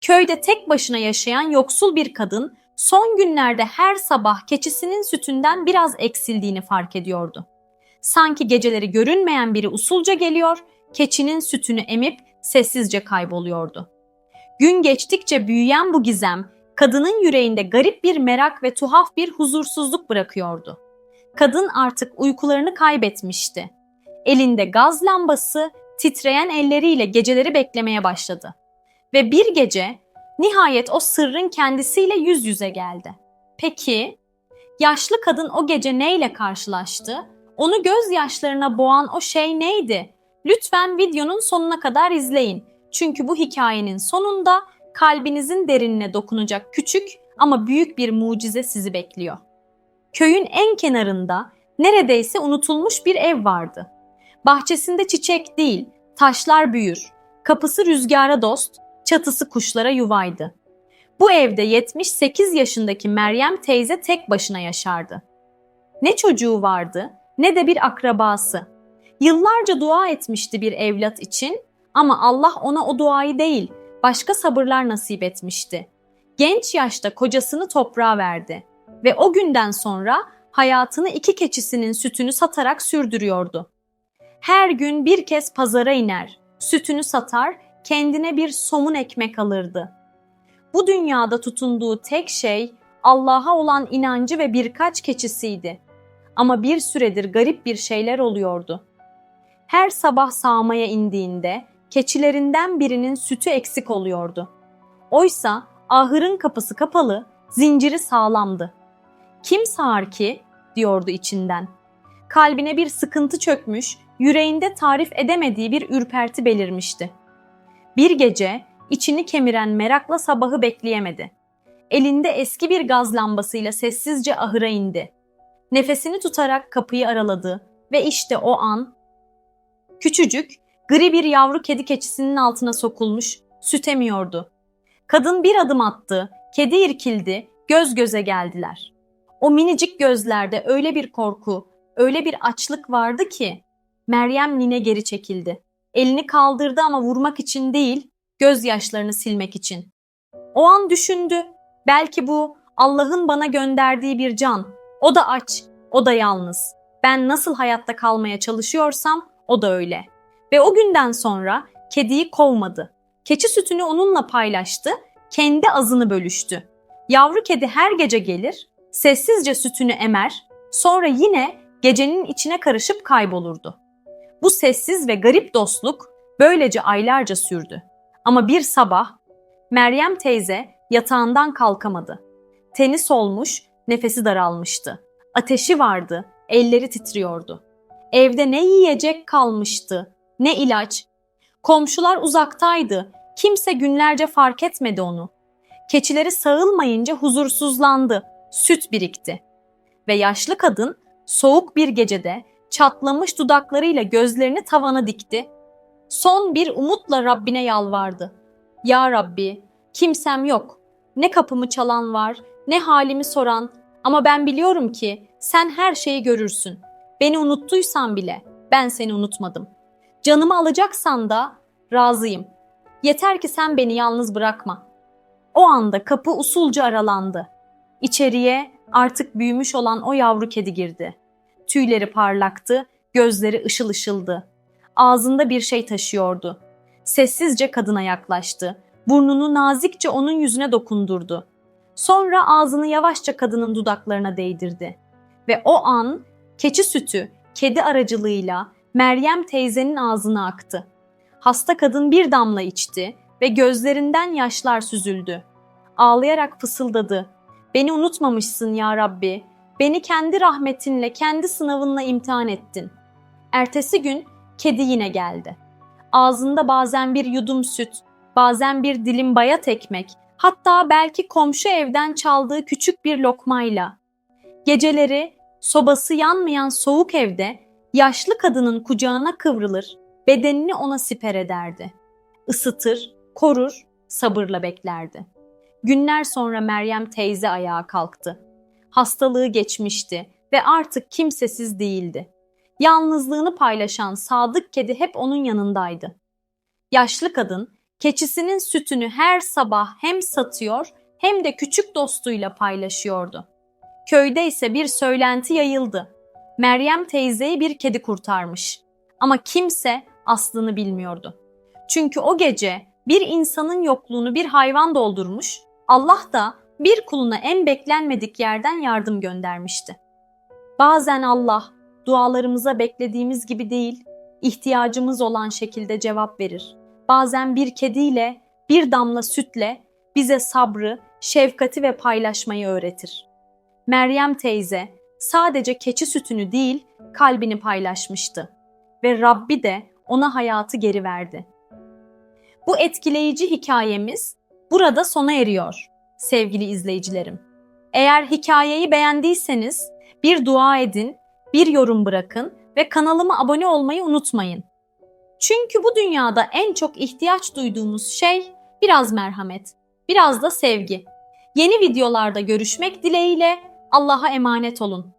Köyde tek başına yaşayan yoksul bir kadın son günlerde her sabah keçisinin sütünden biraz eksildiğini fark ediyordu. Sanki geceleri görünmeyen biri usulca geliyor, keçinin sütünü emip sessizce kayboluyordu. Gün geçtikçe büyüyen bu gizem, kadının yüreğinde garip bir merak ve tuhaf bir huzursuzluk bırakıyordu. Kadın artık uykularını kaybetmişti. Elinde gaz lambası, titreyen elleriyle geceleri beklemeye başladı. Ve bir gece nihayet o sırrın kendisiyle yüz yüze geldi. Peki, yaşlı kadın o gece neyle karşılaştı? Onu gözyaşlarına boğan o şey neydi? Lütfen videonun sonuna kadar izleyin. Çünkü bu hikayenin sonunda kalbinizin derinine dokunacak küçük ama büyük bir mucize sizi bekliyor. Köyün en kenarında neredeyse unutulmuş bir ev vardı. Bahçesinde çiçek değil, taşlar büyür. Kapısı rüzgara dost, çatısı kuşlara yuvaydı. Bu evde 78 yaşındaki Meryem teyze tek başına yaşardı. Ne çocuğu vardı ne de bir akrabası. Yıllarca dua etmişti bir evlat için ama Allah ona o duayı değil, başka sabırlar nasip etmişti. Genç yaşta kocasını toprağa verdi ve o günden sonra hayatını iki keçisinin sütünü satarak sürdürüyordu. Her gün bir kez pazara iner, sütünü satar, kendine bir somun ekmek alırdı. Bu dünyada tutunduğu tek şey Allah'a olan inancı ve birkaç keçisiydi. Ama bir süredir garip bir şeyler oluyordu. Her sabah sağmaya indiğinde keçilerinden birinin sütü eksik oluyordu. Oysa ahırın kapısı kapalı, zinciri sağlamdı. Kim sağar ki? diyordu içinden. Kalbine bir sıkıntı çökmüş, yüreğinde tarif edemediği bir ürperti belirmişti. Bir gece içini kemiren merakla sabahı bekleyemedi. Elinde eski bir gaz lambasıyla sessizce ahıra indi. Nefesini tutarak kapıyı araladı ve işte o an küçücük, gri bir yavru kedi keçisinin altına sokulmuş, süt emiyordu. Kadın bir adım attı, kedi irkildi, göz göze geldiler. O minicik gözlerde öyle bir korku, öyle bir açlık vardı ki Meryem nine geri çekildi. Elini kaldırdı ama vurmak için değil, gözyaşlarını silmek için. O an düşündü. Belki bu Allah'ın bana gönderdiği bir can. O da aç, o da yalnız. Ben nasıl hayatta kalmaya çalışıyorsam o da öyle. Ve o günden sonra kediyi kovmadı. Keçi sütünü onunla paylaştı, kendi azını bölüştü. Yavru kedi her gece gelir, sessizce sütünü emer, sonra yine gecenin içine karışıp kaybolurdu. Bu sessiz ve garip dostluk böylece aylarca sürdü. Ama bir sabah Meryem teyze yatağından kalkamadı. Teni solmuş, nefesi daralmıştı. Ateşi vardı, elleri titriyordu. Evde ne yiyecek kalmıştı, ne ilaç. Komşular uzaktaydı. Kimse günlerce fark etmedi onu. Keçileri sağılmayınca huzursuzlandı. Süt birikti. Ve yaşlı kadın soğuk bir gecede çatlamış dudaklarıyla gözlerini tavana dikti. Son bir umutla Rabbine yalvardı. Ya Rabbi, kimsem yok. Ne kapımı çalan var, ne halimi soran ama ben biliyorum ki sen her şeyi görürsün. Beni unuttuysan bile ben seni unutmadım. Canımı alacaksan da razıyım. Yeter ki sen beni yalnız bırakma. O anda kapı usulca aralandı. İçeriye artık büyümüş olan o yavru kedi girdi. Tüyleri parlaktı, gözleri ışıl ışıldı. Ağzında bir şey taşıyordu. Sessizce kadına yaklaştı. Burnunu nazikçe onun yüzüne dokundurdu. Sonra ağzını yavaşça kadının dudaklarına değdirdi. Ve o an keçi sütü kedi aracılığıyla Meryem teyzenin ağzına aktı. Hasta kadın bir damla içti ve gözlerinden yaşlar süzüldü. Ağlayarak fısıldadı. Beni unutmamışsın ya Rabbi. Beni kendi rahmetinle, kendi sınavınla imtihan ettin. Ertesi gün kedi yine geldi. Ağzında bazen bir yudum süt, bazen bir dilim bayat ekmek, hatta belki komşu evden çaldığı küçük bir lokmayla. Geceleri sobası yanmayan soğuk evde yaşlı kadının kucağına kıvrılır, bedenini ona siper ederdi. Isıtır, korur, sabırla beklerdi. Günler sonra Meryem teyze ayağa kalktı. Hastalığı geçmişti ve artık kimsesiz değildi. Yalnızlığını paylaşan sadık kedi hep onun yanındaydı. Yaşlı kadın Keçisinin sütünü her sabah hem satıyor hem de küçük dostuyla paylaşıyordu. Köyde ise bir söylenti yayıldı. Meryem teyzeyi bir kedi kurtarmış. Ama kimse aslını bilmiyordu. Çünkü o gece bir insanın yokluğunu bir hayvan doldurmuş, Allah da bir kuluna en beklenmedik yerden yardım göndermişti. Bazen Allah dualarımıza beklediğimiz gibi değil, ihtiyacımız olan şekilde cevap verir. Bazen bir kediyle, bir damla sütle bize sabrı, şefkati ve paylaşmayı öğretir. Meryem teyze sadece keçi sütünü değil, kalbini paylaşmıştı ve Rabbi de ona hayatı geri verdi. Bu etkileyici hikayemiz burada sona eriyor sevgili izleyicilerim. Eğer hikayeyi beğendiyseniz bir dua edin, bir yorum bırakın ve kanalıma abone olmayı unutmayın. Çünkü bu dünyada en çok ihtiyaç duyduğumuz şey biraz merhamet, biraz da sevgi. Yeni videolarda görüşmek dileğiyle Allah'a emanet olun.